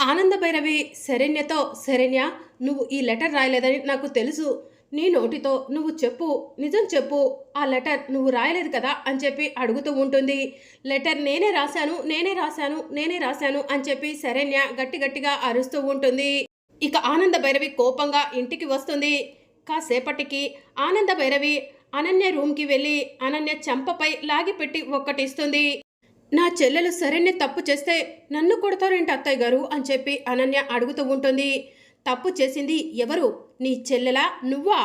ఆనంద భైరవి శరణ్యతో శరణ్య నువ్వు ఈ లెటర్ రాయలేదని నాకు తెలుసు. నీ నోటితో నువ్వు చెప్పు నిజం చెప్పు. ఆ లెటర్ నువ్వు రాయలేదు కదా అని చెప్పి అడుగుతూ ఉంటుంది. లెటర్ నేనే రాశాను నేనే రాశాను నేనే రాశాను అని చెప్పి శరణ్య గట్టి గట్టిగా అరుస్తూ ఉంటుంది. ఇక ఆనంద భైరవి కోపంగా ఇంటికి వస్తుంది. కాసేపటికి ఆనంద భైరవి అనన్య రూమ్కి వెళ్ళి అనన్య చెంపపై లాగిపెట్టి ఒక్కటిస్తుంది. నా చెల్లెలు సరైన తప్పు చేస్తే నన్ను కొడతారేంటి అత్తయ్య గారు అని చెప్పి అనన్య అడుగుతూ ఉంటుంది. తప్పు చేసింది ఎవరు? నీ చెల్లెలా? నువ్వా?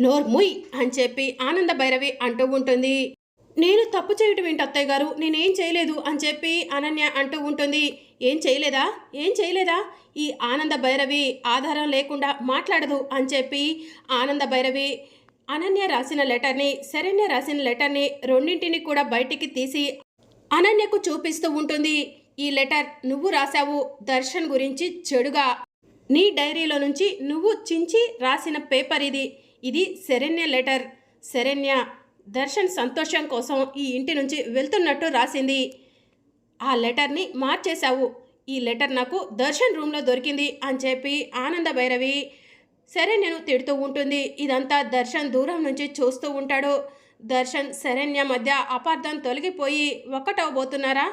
నోర్ముయ్ అని చెప్పి ఆనంద భైరవి అంటూ ఉంటుంది. నేను తప్పు చేయటం ఏంటి అత్తయ్య గారు? నేనేం చేయలేదు అని చెప్పి అనన్య అంటూ ఉంటుంది. ఏం చేయలేదా? ఏం చేయలేదా? ఈ ఆనంద భైరవి ఆధారం లేకుండా మాట్లాడదు అని చెప్పి ఆనంద భైరవి అనన్య రాసిన లెటర్ని శరణ్య రాసిన లెటర్ని రెండింటిని కూడా బయటికి తీసి అనన్యకు చూపిస్తూ ఉంటుంది ఈ లెటర్ నువ్వు రాశావు దర్శన్ గురించి చెడుగా. నీ డైరీలో నుంచి నువ్వు చించి రాసిన పేపర్ ఇది. ఇది శరణ్య లెటర్. శరణ్య దర్శన్ సంతోషం కోసం ఈ ఇంటి నుంచి వెళ్తున్నట్టు రాసింది. ఆ లెటర్ని మార్చేశావు. ఈ లెటర్ నాకు దర్శన్ రూమ్లో దొరికింది అని చెప్పి ఆనంద భైరవి శరణ్యను తిడుతూ ఉంటుంది. ఇదంతా దర్శన్ దూరం నుంచి చూస్తూ ఉంటాడు. దర్శన్ శరణ్య మధ్య అపార్థం తొలగిపోయి ఒక్కటవబోతున్నారా?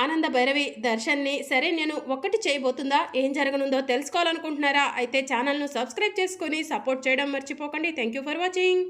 ఆనంద భైరవి దర్శన్ని శరణ్యను ఒక్కటి చేయబోతుందా? ఏం జరగనుందో తెలుసుకోవాలనుకుంటున్నారా? అయితే ఛానల్ను సబ్స్క్రైబ్ చేసుకొని సపోర్ట్ చేయడం మర్చిపోకండి. Thank you for watching.